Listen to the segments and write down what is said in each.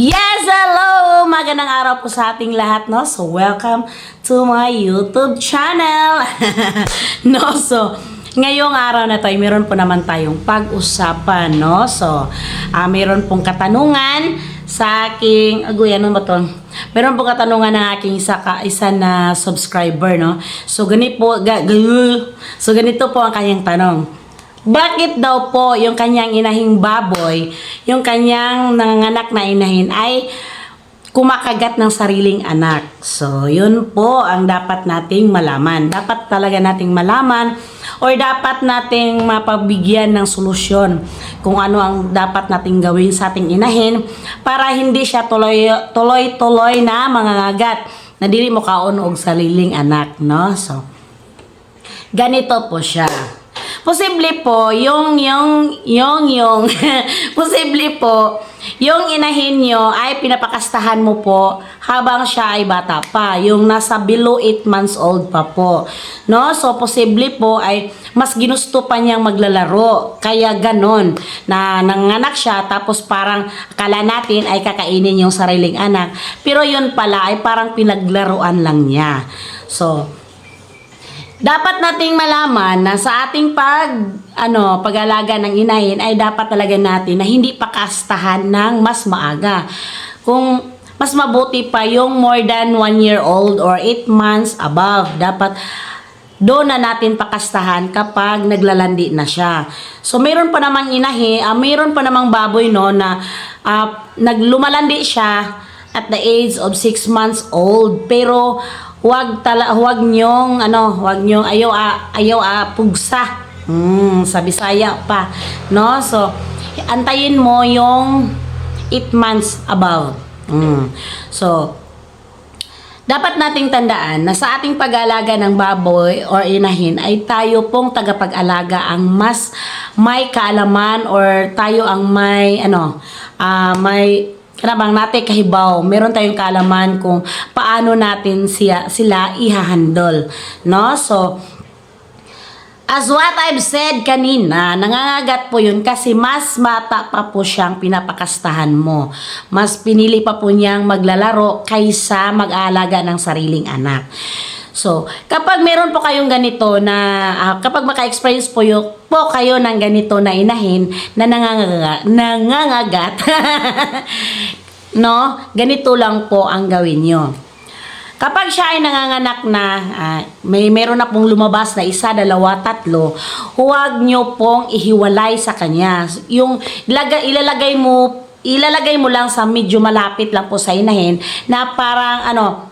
Yes, hello! Magandang araw po sa ating lahat, no? So, welcome to my YouTube channel. no, so, ngayong araw na to, ay meron po naman tayong pag-usapan, no? So, ah meron pong katanungan sa aking, agoy, ano ba to? Meron pong katanungan ng aking isa, ka, isa na subscriber, no? So, ganito po, ga- so, ganito po ang kanyang tanong. Bakit daw po yung kanyang inahing baboy, yung kanyang nanganganak na inahin ay kumakagat ng sariling anak. So, yun po ang dapat nating malaman. Dapat talaga nating malaman or dapat nating mapabigyan ng solusyon kung ano ang dapat nating gawin sa ating inahin para hindi siya tuloy tuloy-tuloy na mangangagat na dili mo kaon og sariling anak, no? So, ganito po siya. Posible po, yung, yung, yung, yung, posible po, yung inahin nyo ay pinapakastahan mo po habang siya ay bata pa. Yung nasa below 8 months old pa po. No? So, posible po ay mas ginusto pa niyang maglalaro. Kaya ganon, na nanganak siya tapos parang akala natin ay kakainin yung sariling anak. Pero yun pala ay parang pinaglaruan lang niya. So, dapat nating malaman na sa ating pag ano pag-alaga ng inahin ay dapat talaga natin na hindi pakastahan ng mas maaga. Kung mas mabuti pa yung more than 1 year old or 8 months above, dapat doon na natin pakastahan kapag naglalandi na siya. So mayroon pa namang inahi, ah, mayroon pa namang baboy no na ah, naglumalandi siya at the age of 6 months old pero huwag tala huwag nyong ano huwag nyong ayaw a, ayaw a pugsa. Mm, sa Bisaya pa no? So antayin mo yung 8 months above. Mm. so dapat nating tandaan na sa ating pag-alaga ng baboy or inahin ay tayo pong tagapag-alaga ang mas may kaalaman or tayo ang may ano ah, may kanabang natin kahibaw, meron tayong kaalaman kung paano natin siya, sila ihahandle. No? So, As what I've said kanina, nangangagat po yun kasi mas mata pa po siyang pinapakastahan mo. Mas pinili pa po niyang maglalaro kaysa mag-aalaga ng sariling anak. So, kapag meron po kayong ganito na, ah, kapag maka-experience po, yung, po kayo ng ganito na inahin na nangangagat, nangangagat no? Ganito lang po ang gawin nyo. Kapag siya ay nanganganak na, ah, may meron na pong lumabas na isa, dalawa, tatlo, huwag nyo pong ihiwalay sa kanya. Yung ilaga, ilalagay mo, ilalagay mo lang sa medyo malapit lang po sa inahin na parang ano,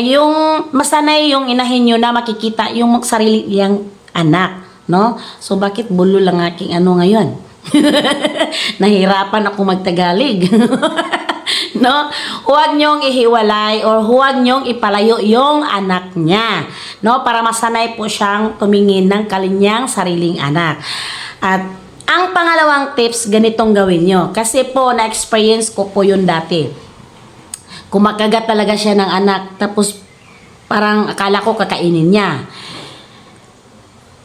yung masanay yung inahin nyo na makikita yung sarili niyang anak, no? So bakit bulo lang aking ano ngayon? Nahirapan ako magtagalig. no? Huwag niyong ihiwalay or huwag niyong ipalayo yung anak niya, no? Para masanay po siyang tumingin ng kalinyang sariling anak. At ang pangalawang tips, ganitong gawin niyo. Kasi po, na-experience ko po yun dati kumakagat talaga siya ng anak tapos parang akala ko kakainin niya.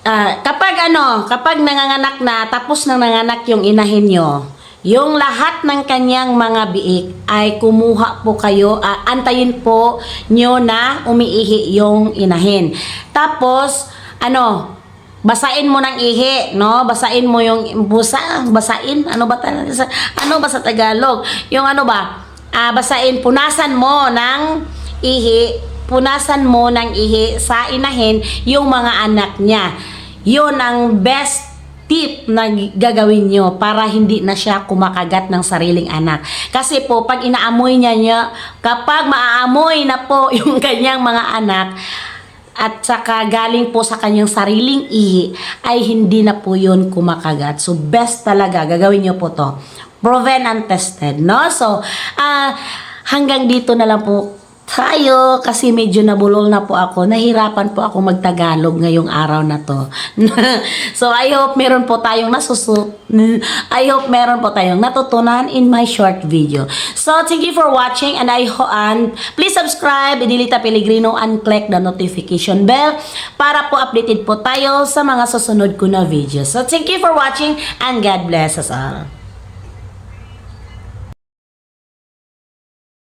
Ah, kapag ano, kapag nanganganak na tapos nang nanganak yung inahin nyo, yung lahat ng kanyang mga biik ay kumuha po kayo, ah, antayin po nyo na umiihi yung inahin. Tapos, ano, basain mo ng ihi, no? Basain mo yung busa, basain, ano ba talaga ano ba sa Tagalog? Yung ano ba? Ah, basain, punasan mo ng ihi, punasan mo ng ihi sa inahin yung mga anak niya. Yun ang best tip na gagawin nyo para hindi na siya kumakagat ng sariling anak. Kasi po, pag inaamoy niya niya, kapag maaamoy na po yung kanyang mga anak, at saka galing po sa kanyang sariling ihi, ay hindi na po yun kumakagat. So, best talaga, gagawin nyo po to. Proven and tested, no? So, ah, hanggang dito na lang po tayo kasi medyo nabulol na po ako. Nahirapan po ako magtagalog ngayong araw na to. so I hope meron po tayong nasusu I hope meron po tayong natutunan in my short video. So thank you for watching and I ho and please subscribe, Idilita Pellegrino and click the notification bell para po updated po tayo sa mga susunod ko na videos. So thank you for watching and God bless us all.